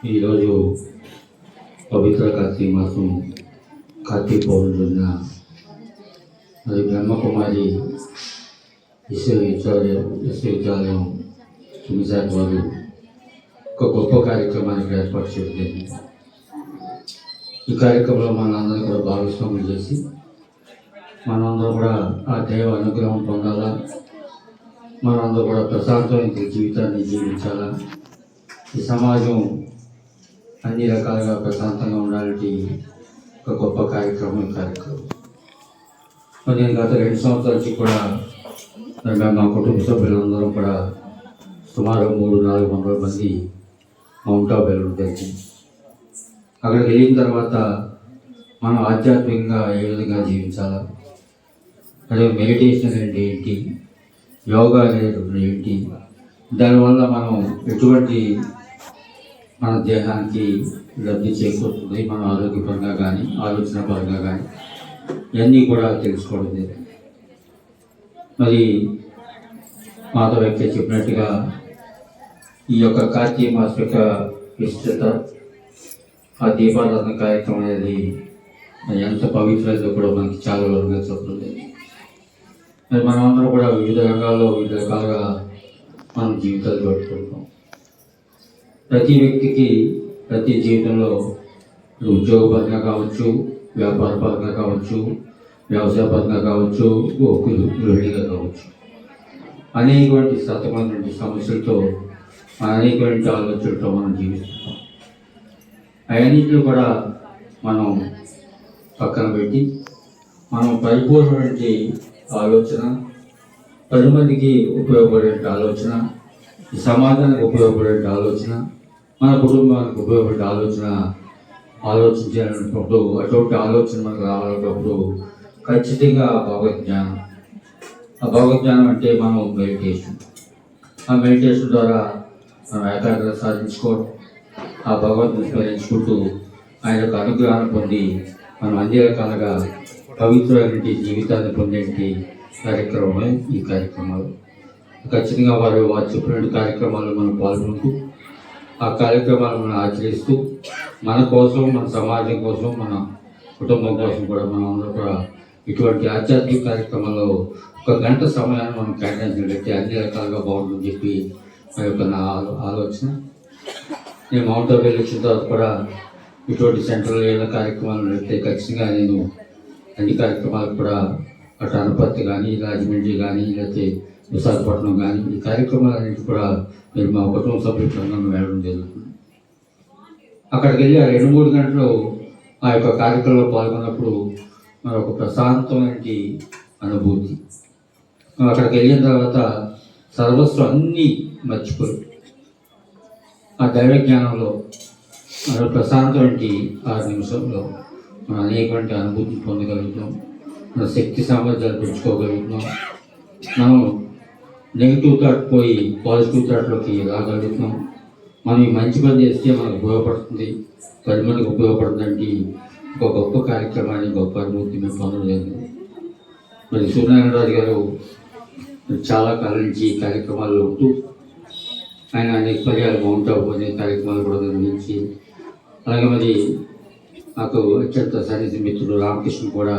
ఈరోజు పవిత్ర కార్తీక మాసం కార్తీక మరి బ్రహ్మకుమారి విశ్వవిద్యాలయం విశ్వవిద్యాలయం తుమిసాట్ వారు ఒక గొప్ప కార్యక్రమానికి ఏర్పాటు చేయడం ఈ కార్యక్రమంలో మనందరం కూడా భాగస్వాములు చేసి మనందరం కూడా ఆ దైవ అనుగ్రహం పొందాలా మనందరూ కూడా ప్రశాంతమైన జీవితాన్ని జీవించాలా ఈ సమాజం అన్ని రకాలుగా ప్రశాంతంగా ఉండాలంటే ఒక గొప్ప కార్యక్రమం కార్యక్రమం. నేను గత రెండు సంవత్సరాల నుంచి కూడా మా కుటుంబ సభ్యులందరం కూడా సుమారు మూడు నాలుగు వందల మంది మౌంట్ ఆఫ్ వెళ్ళడం జరిగింది అక్కడికి వెళ్ళిన తర్వాత మనం ఆధ్యాత్మికంగా ఏ విధంగా జీవించాలా? అదే మెడిటేషన్ అంటే ఏంటి? యోగా అనేది ఏంటి? దానివల్ల మనం ఎటువంటి మన దేహానికి లబ్ధి చేకూరుతుంది మన ఆరోగ్యపరంగా కానీ ఆలోచన పరంగా కానీ ఇవన్నీ కూడా తెలుసుకోవడం జరిగింది. మరి మాత వ్యక్తి చెప్పినట్టుగా ఈ యొక్క కార్తీక మాస యొక్క విస్తృత ఆ దీపారాధన కార్యక్రమం అనేది ఎంత పవిత్రతో కూడా మనకి చాలా వరకు చెప్తుంది మరి మనమందరం కూడా వివిధ రంగాల్లో వివిధ రకాలుగా మనం జీవితాలు గడుపుకుంటాం ప్రతి వ్యక్తికి ప్రతి జీవితంలో ఉద్యోగపరంగా కావచ్చు వ్యాపార పథకం కావచ్చు వ్యవసాయ పరంగా కావచ్చు ఒక్కులు గృహిణిగా కావచ్చు. అనేకటువంటి సతమైనటువంటి సమస్యలతో అనేకటువంటి ఆలోచనలతో మనం జీవిస్తున్నాం. అవన్నింటిని కూడా మనం పక్కన పెట్టి మనం పరిపూర్ణమైనటువంటి ఆలోచన పది మందికి ఉపయోగపడే ఆలోచన సమాజానికి ఉపయోగపడే ఆలోచన మన కుటుంబానికి ఉపయోగపడే ఆలోచన ఆలోచించినప్పుడు అటువంటి ఆలోచన మనకు రావాలన్నప్పుడు ఖచ్చితంగా భగవద్ జ్ఞానం ఆ భగవద్జ్ఞానం అంటే మనం మెడిటేషన్. ఆ మెడిటేషన్ ద్వారా మనం ఏకాగ్రత సాధించుకోవడం ఆ భగవంతుని స్మరించుకుంటూ ఆయన యొక్క అనుగ్రహం పొంది మనం అన్ని రకాలుగా పవిత్రమైన జీవితాన్ని పొందేటి కార్యక్రమమే ఈ కార్యక్రమాలు. ఖచ్చితంగా వారు వారు చెప్పినటువంటి కార్యక్రమాలు మనం పాల్గొంటూ ఆ కార్యక్రమాలను మనం ఆచరిస్తూ మన కోసం మన సమాజం కోసం మన కుటుంబం కోసం కూడా మనం అందరూ కూడా ఇటువంటి ఆధ్యాత్మిక కార్యక్రమంలో ఒక గంట సమయాన్ని మనం కేటాయించినట్లయితే అన్ని రకాలుగా బాగుంటుందని చెప్పి మా యొక్క నా ఆలోచన. నేను మౌంట్ ఆఫ్ వచ్చిన తర్వాత కూడా ఇటువంటి సెంట్రల్ ఏదైనా కార్యక్రమాలు నడిపితే ఖచ్చితంగా నేను అన్ని కార్యక్రమాలకు కూడా అటు అనపర్తి కానీ రాజమండ్రి కానీ లేకపోతే విశాఖపట్నం కానీ ఈ కార్యక్రమాలన్నింటి కూడా మీరు మా కుటుంబ సభ్యులతో నన్ను వెళ్ళడం జరుగుతుంది. అక్కడికి వెళ్ళి ఆ రెండు మూడు గంటలు ఆ యొక్క కార్యక్రమంలో పాల్గొన్నప్పుడు మన ఒక ప్రశాంతమైన అనుభూతి అక్కడికి వెళ్ళిన తర్వాత సర్వస్వం అన్నీ మర్చిపోయి ఆ దైవ జ్ఞానంలో మన ప్రశాంతమైన ఆరు నిమిషంలో మనం అనేకటువంటి అనుభూతిని పొందగలుగుతాం. మన శక్తి సామర్థ్యాలు పెంచుకోగలుగుతున్నాం. మనం నెగిటివ్ థాట్ పోయి పాజిటివ్ థాట్లోకి రాగలుగుతున్నాం. మనం ఈ మంచి పని చేస్తే మనకు ఉపయోగపడుతుంది. పది మందికి ఉపయోగపడుతుందంటే ఒక గొప్ప కార్యక్రమాన్ని గొప్ప అనుభూతి మేము పొందలేదు. మరి సూర్యనారాయణరాజు గారు చాలా కాలం నుంచి ఈ కార్యక్రమాల్లో ఉంటూ ఆయన అనేక పర్యాలు బాగుంటావు అనే కార్యక్రమాలు కూడా నిర్వహించి అలాగే మరి నాకు అత్యంత సన్నిధి మిత్రుడు రామకృష్ణ కూడా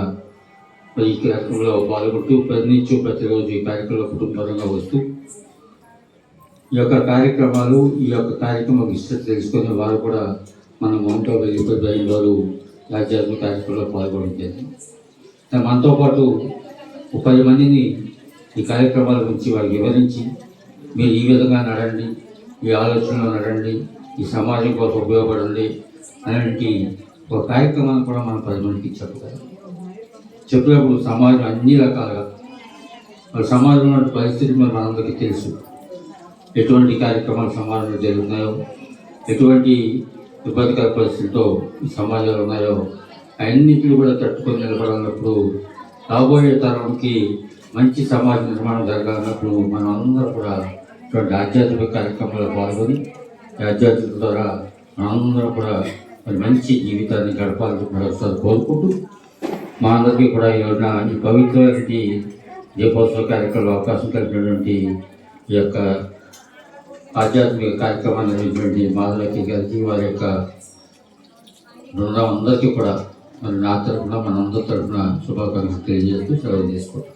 ఈ కార్యక్రమంలో పాల్గొంటూ ప్రతి ప్రతిరోజు ఈ కార్యక్రమంలో కుటుంబంగా వస్తూ ఈ యొక్క కార్యక్రమాలు ఈ యొక్క కార్యక్రమం విస్తృతి తెలుసుకునే వారు కూడా మన మౌంటో ఆఫ్ వెళ్ళిపోయి వారు ఆధ్యాత్మిక కార్యక్రమంలో పాల్గొనడం జరిగింది. మనతో పాటు ఒక పది మందిని ఈ కార్యక్రమాల గురించి వారికి వివరించి మీరు ఈ విధంగా నడండి ఈ ఆలోచనలో నడండి ఈ సమాజం కోసం ఉపయోగపడండి అలాంటి ఒక కార్యక్రమాన్ని కూడా మనం పది మందికి చెప్పగలం. చెప్పినప్పుడు సమాజం అన్ని రకాలుగా మరి సమాజంలో ఉన్న పరిస్థితి మన అందరికీ తెలుసు. ఎటువంటి కార్యక్రమాలు సమాజంలో జరుగుతున్నాయో ఎటువంటి ఇబ్బందికర పరిస్థితులతో ఈ సమాజాలు ఉన్నాయో అన్నింటిని కూడా తట్టుకొని నిలబడాలన్నప్పుడు రాబోయే తరంకి మంచి సమాజ నిర్మాణం జరగాలన్నప్పుడు మనం అందరం కూడా ఇటువంటి ఆధ్యాత్మిక కార్యక్రమాల్లో పాల్గొని ఆధ్యాత్మిక ద్వారా మనందరం కూడా మరి మంచి జీవితాన్ని గడపాలని మరొకసారి కోరుకుంటూ మా అందరికీ కూడా ఈరోజున ఈ పవిత్రమైనటువంటి దీపోత్సవ కార్యక్రమంలో అవకాశం కలిగినటువంటి ఈ యొక్క ఆధ్యాత్మిక కార్యక్రమాన్ని అనేటువంటి మాధవకి గారికి వారి యొక్క బృందం అందరికీ కూడా మరి నా తరఫున మనందరి తరఫున శుభాకాంక్షలు తెలియజేస్తూ సెలవు తీసుకుంటాం